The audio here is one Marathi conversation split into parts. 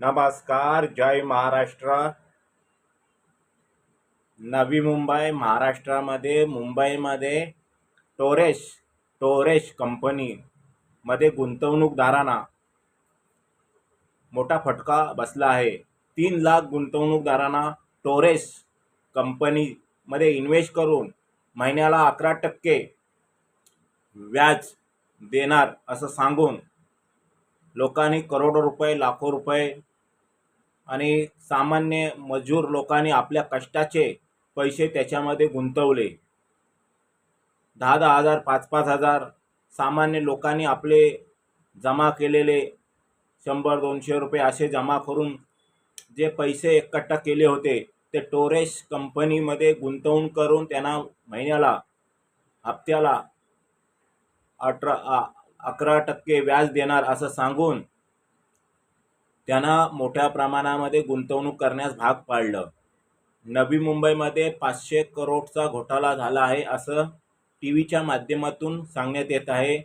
नमस्कार जय महाराष्ट्र. नवी मुंबई महाराष्ट्रामध्ये मुंबईमध्ये टोरेश टोरेश कंपनीमध्ये गुंतवणूकदारांना मोठा फटका बसला आहे. तीन लाख गुंतवणूकदारांना टोरेस कंपनीमध्ये इन्व्हेस्ट करून महिन्याला अकरा टक्के व्याज देणार असं सांगून लोकांनी करोडो रुपये लाखो रुपये आणि सामान्य मजूर लोकांनी आपल्या कष्टाचे पैसे त्याच्यामध्ये गुंतवले. दहा दहा हजार पाच पाच हजार सामान्य लोकांनी आपले जमा केलेले शंभर दोनशे रुपये असे जमा करून जे पैसे एकट्ठा केले होते ते टोरेश कंपनीमध्ये गुंतवणूक करून त्यांना महिन्याला हप्त्याला अठरा अकरा टक्के व्याज देणार असं सांगून त्यांना मोठ्या प्रमाणामध्ये गुंतवणूक करण्यास भाग पाडलं. नवी मुंबईमध्ये पाचशे करोडचा घोटाळा झाला आहे असं टी व्हीच्या माध्यमातून सांगण्यात येत आहे.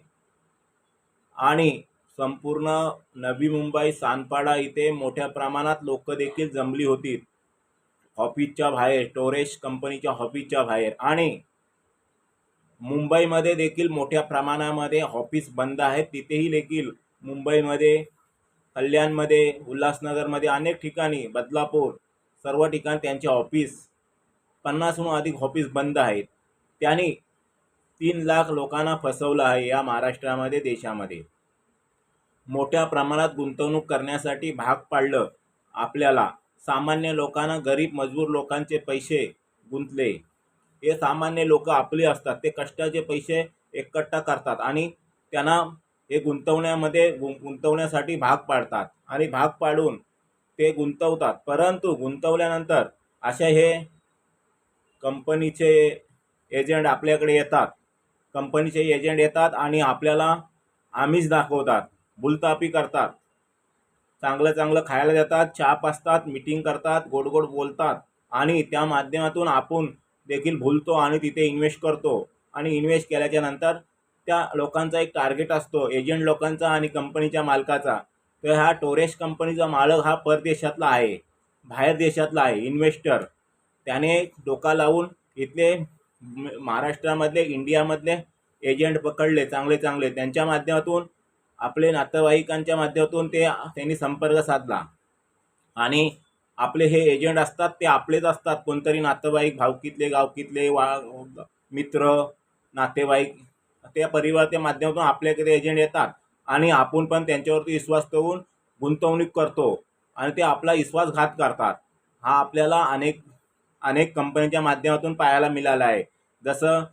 आणि संपूर्ण नवी मुंबई सानपाडा इथे मोठ्या प्रमाणात लोक देखील जमली होती. ऑफिसच्या बाहेर टोरेश कंपनीच्या ऑफिसच्या बाहेर. आणि मुंबईमध्ये देखील मोठ्या प्रमाणामध्ये ऑफिस बंद आहेत. तिथेही देखील मुंबईमध्ये कल्याणमध्ये उल्हासनगरमध्ये अनेक ठिकाणी बदलापूर सर्व ठिकाणी त्यांचे ऑफिस पन्नासहून अधिक ऑफिस बंद आहेत. त्यांनी तीन लाख लोकांना फसवलं आहे या महाराष्ट्रामध्ये देशामध्ये. मोठ्या प्रमाणात गुंतवणूक करण्यासाठी भाग पाडलं आपल्याला. सामान्य लोकांना गरीब मजबूर लोकांचे पैसे गुंतले. हे सामान्य लोक आपले असतात. ते कष्टाचे पैसे एकट्ठा करतात आणि त्यांना हे गुंतवण्यामध्ये गु गुंतवण्यासाठी भाग पाडतात आणि भाग पाडून ते गुंतवतात. परंतु गुंतवल्यानंतर अशा हे कंपनीचे एजंट आपल्याकडे येतात. कंपनीचे एजंट येतात आणि आपल्याला आमिष दाखवतात. बुलतापी करतात. चांगलं चांगलं खायला देतात. चहा असतात मिटिंग करतात गोड गोड बोलतात आणि त्या माध्यमातून आपण देखील भुलतो आणि तिथे इन्व्हेस्ट करतो. आणि इन्व्हेस्ट केल्याच्यानंतर त्या लोकांचा एक टार्गेट असतो एजंट लोकांचा आणि कंपनीच्या मालकाचा. तर हा टोरेश कंपनीचा मालक हा परदेशातला आहे बाहेर देशातला आहे इन्व्हेस्टर त्याने डोका लावून इथले महाराष्ट्रामधले इंडियामधले एजंट पकडले चांगले चांगले. त्यांच्या माध्यमातून आपले नातेवाईकांच्या माध्यमातून ते त्यांनी संपर्क साधला. आणि आपले हे एजंट असतात ते आपलेच असतात. कोणतरी नातेवाईक भावकीतले गावकीतले वा मित्र नातेवाईक त्या परिवाराच्या माध्यमातून आपल्याकडे एजंट येतात. आणि आपण पण त्यांच्यावरती विश्वास ठेवून गुंतवणूक करतो आणि ते आपला विश्वासघात करतात. हा आपल्याला अनेक अनेक कंपनीच्या माध्यमातून पाहायला मिळाला आहे. जसं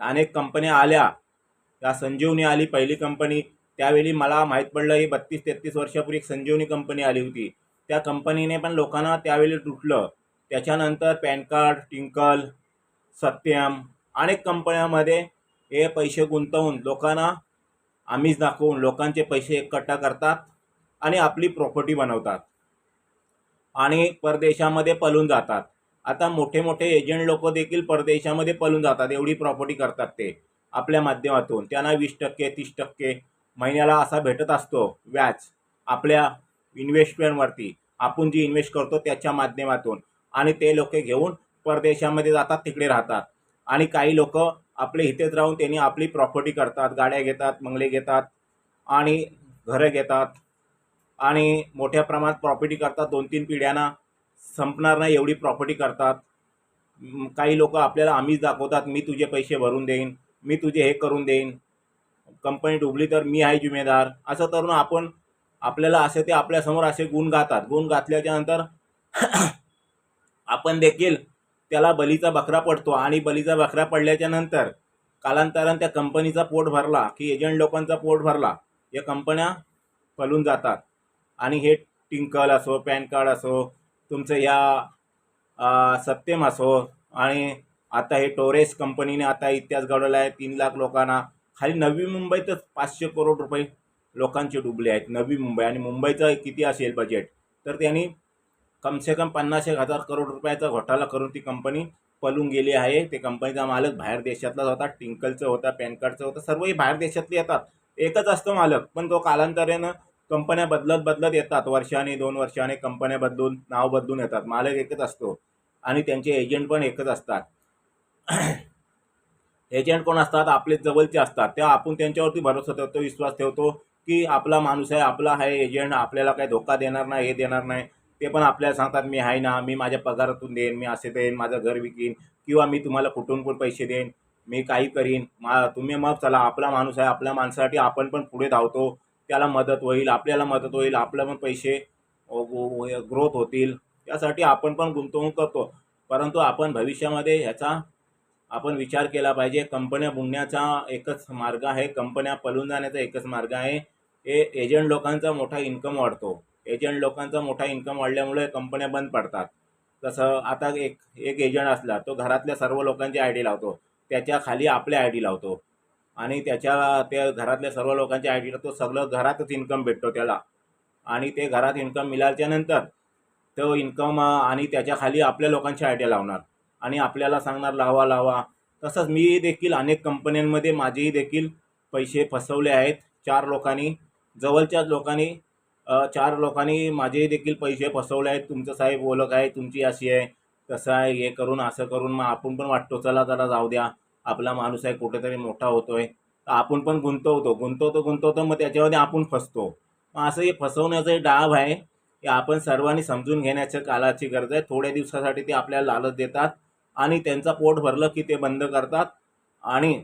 अनेक कंपन्या आल्या. त्या संजीवनी आली पहिली कंपनी. त्यावेळी मला माहीत पडलं ही बत्तीस तेहतीस वर्षापूर्वी एक संजीवनी कंपनी आली होती. त्या कंपनीने पण लोकांना त्यावेळी लुटलं. त्याच्यानंतर पॅन कार्ड टिंकल सत्यम अनेक कंपन्यामध्ये हे पैसे गुंतवून लोकांना आम्हीच दाखवून लोकांचे पैसे एकट्ठा करतात आणि आपली प्रॉपर्टी बनवतात. आणि परदेशामध्ये पळून जातात. आता मोठे मोठे एजंट लोक देखील परदेशामध्ये पळून जातात. एवढी प्रॉपर्टी करतात ते आपल्या माध्यमातून. त्यांना वीस टक्के तीस टक्के महिन्याला असा भेटत असतो व्याज आपल्या इन्व्हेस्टमेंटवरती आपण जी इन्व्हेस्ट करतो त्याच्या माध्यमातून. आणि ते लोक घेऊन परदेशामध्ये जातात तिकडे राहतात. आणि काही लोक आपले इथेच राहून त्यांनी आपली प्रॉपर्टी करतात. गाड्या घेतात बंगले घेतात आणि घरं घेतात. आणि मोठ्या प्रमाणात प्रॉपर्टी करतात. दोन तीन पिढ्यांना संपणार नाही एवढी प्रॉपर्टी करतात. काही लोक आपल्याला आम्हीच दाखवतात मी तुझे पैसे भरून देईन मी तुझे हे करून देईन. कंपनी डुबली तर मी आहे जिम्मेदार. असं तरुण आपण आपल्याला असे ते आपल्यासमोर असे गुण गातात. गुण घातल्याच्या नंतर आपण देखील त्याला बलीचा बकरा पडतो आणि बलीचा बकरा पडल्याच्या नंतर कालांतरानं त्या कंपनीचा पोट भरला की एजंट लोकांचा पोट भरला. या कंपन्या पलून जातात. आणि हे टिंकल असो पॅन कार्ड असो तुमचं या सत्यम असो आणि आता हे टोरेस कंपनीने आता इतिहास घडवला आहे तीन लाख लोकांना. खाली नवी मुंबईतच पाचशे करोड रुपये लोकांचे डुबले आहेत. नवी मुंबई आणि मुंबईचं किती असेल बजेट तर त्यांनी कमसे कम पन्नास एक हजार करोड रुपयाचा घोटाळा करून ती कंपनी पळून गेली आहे. ते कंपनीचा मालक बाहेर देशातलाच होता. टिंकलचं होता पॅन कार्डचं होतं. सर्वही बाहेर देशातले येतात. एकच असतो मालक. पण तो कालांतरानं कंपन्या बदलत बदलत येतात. वर्षाने दोन वर्षाने कंपन्या बदलून नाव बदलून येतात. मालक एकच असतो. आणि त्यांचे एजंट पण एकच असतात. एजंट कोण असतात? आपले जवळचे असतात. त्या आपण त्यांच्यावरती भरोसा ठेवतो विश्वास ठेवतो. की आपला माणूस आहे आपला आहे एजंट आपल्याला काही धोका देणार नाही हे देणार नाही. ते पण आपल्याला सांगतात मी आहे ना मी माझ्या पगारातून देईन मी असे देईन माझं घर विकीन किंवा मी तुम्हाला कुठून पण पैसे देईन मी काही करीन. मा तुम्ही मग चला आपला माणूस आहे आपल्या माणसासाठी आपण पण पुढे धावतो. त्याला मदत होईल आपल्याला मदत होईल आपल्या पण पैसे ग्रोथ होतील. यासाठी आपण पण गुंतवणूक करतो. परंतु आपण भविष्यामध्ये ह्याचा आपण विचार केला पाहिजे. कंपन्या बुडण्याचा एकच मार्ग आहे कंपन्या पळून जाण्याचा एकच मार्ग आहे. हे एजंट लोकांचा मोठा इन्कम वाढतो. एजंट लोकांचा मोठा इन्कम वाढल्यामुळे कंपन्या बंद पडतात. तसं आता एक एक एजंट असला तो घरातल्या सर्व लोकांची आय डी लावतो. त्याच्याखाली आपल्या आय डी लावतो. आणि त्याच्या त्या घरातल्या सर्व लोकांची आय डी लावतो सगळं घरातच इन्कम भेटतो त्याला. आणि ते घरात इन्कम मिळाल्याच्यानंतर तो इन्कम आणि त्याच्याखाली आपल्या लोकांची आय डी लावणार. आणि आपल्याला सांगणार लावा लावा. तसंच मी देखील अनेक कंपन्यांमध्ये माझेही देखील पैसे फसवले आहेत. चार लोकांनी जवळच्याच लोकांनी चार लोकांनी माझेही देखील पैसे फसवले आहेत. तुमचं साहेब ओळख आहे तुमची अशी आहे. तसं आहे हे करून असं करून मग आपण पण वाटतो चला चला जाऊ द्या. आपला माणूस आहे कुठेतरी मोठा होतोय. तर आपण पण गुंतवतो. गुंतवतो गुंतवतो मग त्याच्यामध्ये आपण फसतो. मग असं हे फसवण्याचं हे डाव आहे. हे आपण सर्वांनी समजून घेण्याच्या कालाची गरज आहे. थोड्या दिवसासाठी ते आपल्याला लालच देतात आणि त्यांचा पोट भरलं की ते बंद करतात. आणि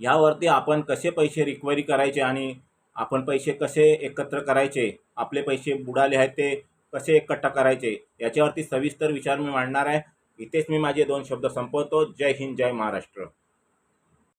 यावरती आपण कसे पैसे रिकव्हरी करायचे आणि आपण पैसे कसे एकत्र करायचे आपले पैसे बुडाले आहेत ते कसे एकट्ठा करायचे याच्यावरती सविस्तर विचार मी मांडणार आहे. इथेच मी माझे दोन शब्द संपवतो. जय हिंद जय महाराष्ट्र.